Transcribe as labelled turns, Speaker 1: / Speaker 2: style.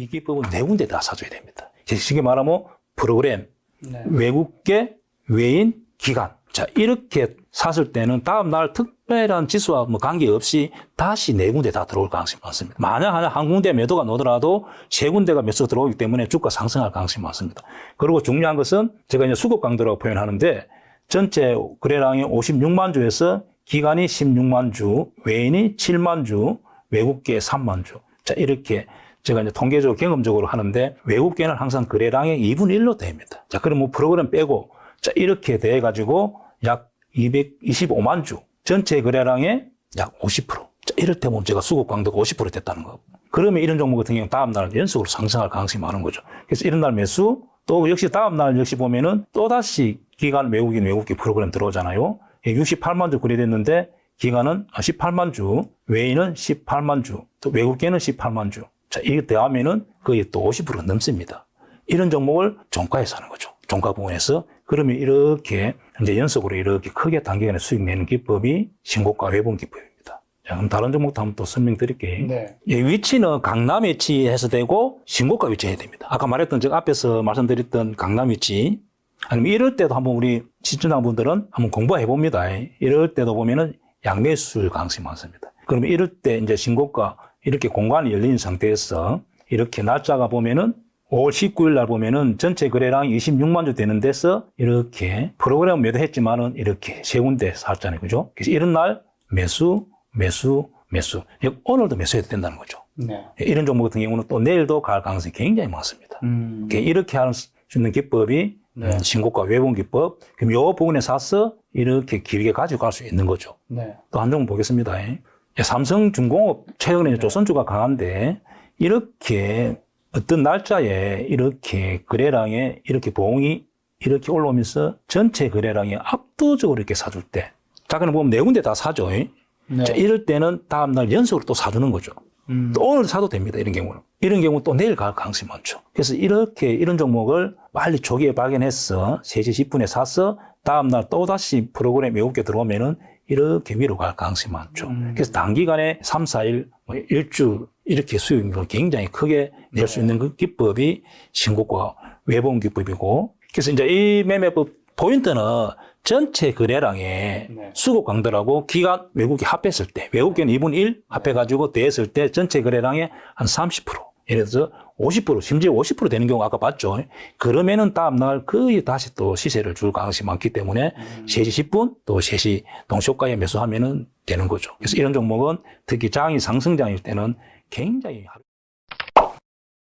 Speaker 1: 이 기법은 네 군데 다 사줘야 됩니다. 쉽게 말하면 프로그램,
Speaker 2: 네.
Speaker 1: 외국계, 외인, 기간. 자, 이렇게 샀을 때는 다음날 특별한 지수와 뭐 관계없이 다시 네 군데 다 들어올 가능성이 많습니다. 만약 하나 한 군데 매도가 나오더라도 세 군데가 매수 들어오기 때문에 주가 상승할 가능성이 많습니다. 그리고 중요한 것은 제가 이제 수급 강도라고 표현하는데 전체 거래량이 56만 주에서 기간이 16만 주, 외인이 7만 주, 외국계 3만 주. 자, 이렇게 제가 이제 통계적으로 경험적으로 하는데 외국계는 항상 거래량의 2분의 1로 됩니다. 자, 그럼 뭐 프로그램 빼고 자, 이렇게 돼 가지고 약 225만 주 전체 거래량의 약 50%. 자, 이럴 때 보면 제가 수급 강도가 50% 됐다는 거. 그러면 이런 종목 같은 경우는 다음 날 연속으로 상승할 가능성이 많은 거죠. 그래서 이런 날 매수 또 역시 다음 날 역시 보면은 또 다시 기간 외국인 외국계 프로그램 들어오잖아요. 68만 주 거래됐는데 기간은 18만 주, 외인은 18만 주, 또 외국계는 18만 주. 자, 이게 더하면은 거의 또 50% 넘습니다. 이런 종목을 종가에서 하는 거죠. 종가 부분에서. 그러면 이렇게 이제 연속으로 이렇게 크게 단기간에 수익 내는 기법이 신고가 외봉 기법입니다. 자, 그럼 다른 종목도 한번 또 설명드릴게요.
Speaker 2: 네.
Speaker 1: 예, 위치는 강남 위치해서 되고 신고가 위치해야 됩니다. 아까 말했던 제가 앞에서 말씀드렸던 강남 위치 아니면 이럴 때도 한번 우리 시청자분들은 한번 공부해 봅니다. 이럴 때도 보면은 양매수일 가능성이 많습니다. 그러면 이럴 때 이제 신고가 이렇게 공간이 열린 상태에서 이렇게 날짜가 보면은 5월 19일 날 보면은 전체 거래량이 26만 주 되는 데서 이렇게 프로그램 매도했지만은 이렇게 세 군데 샀잖아요. 그죠? 그래서 이런 날 매수, 매수, 매수. 즉 오늘도 매수해도 된다는 거죠.
Speaker 2: 네.
Speaker 1: 이런 종목 같은 경우는 또 내일도 갈 가능성이 굉장히 많습니다.
Speaker 2: 음.
Speaker 1: 이렇게 이렇게 할수 있는 기법이
Speaker 2: 네.
Speaker 1: 음, 신고가 외봉 기법. 그럼 요 부분에 사서 이렇게 길게 가지고 갈 수 있는 거죠.
Speaker 2: 네.
Speaker 1: 또 한 종목 보겠습니다. 예, 삼성중공업 최근에 조선주가 강한데 이렇게 어떤 날짜에 이렇게 거래량에 이렇게 보험이 이렇게 올라오면서 전체 거래량이 압도적으로 이렇게 사줄 때. 자, 그럼 보면 네 군데 다 사죠. 예.
Speaker 2: 네.
Speaker 1: 자, 이럴 때는 다음날 연속으로 또 사주는 거죠.
Speaker 2: 음.
Speaker 1: 또 오늘 사도 됩니다. 이런 경우는. 이런 경우 또 내일 갈 가능성이 많죠. 그래서 이렇게 이런 종목을 빨리 조기에 발견해서 3시 10분에 사서 다음날 또다시 프로그램 외국계 들어오면은 이렇게 위로 갈 가능성이 많죠.
Speaker 2: 음.
Speaker 1: 그래서 단기간에 3, 4일, 뭐 일주 이렇게 수익을 굉장히 크게 낼수
Speaker 2: 네.
Speaker 1: 있는 그 기법이 신고가 외봉 기법이고 그래서 이제 이 매매법 포인트는 전체 거래량에
Speaker 2: 네.
Speaker 1: 수급 강도라고 기간 외국이 합했을 때 외국계는 2분 1 합해가지고 더했을 때 전체 거래량의 한 30% 예를 들어서 50% 심지어 50% 되는 경우 아까 봤죠. 그러면은 다음날 거의 다시 또 시세를 줄 가능성이 많기 때문에
Speaker 2: 음.
Speaker 1: 3시 10분 또 3시 동시효과에 매수하면은 되는 거죠. 그래서 이런 종목은 특히 장이 상승장일 때는 굉장히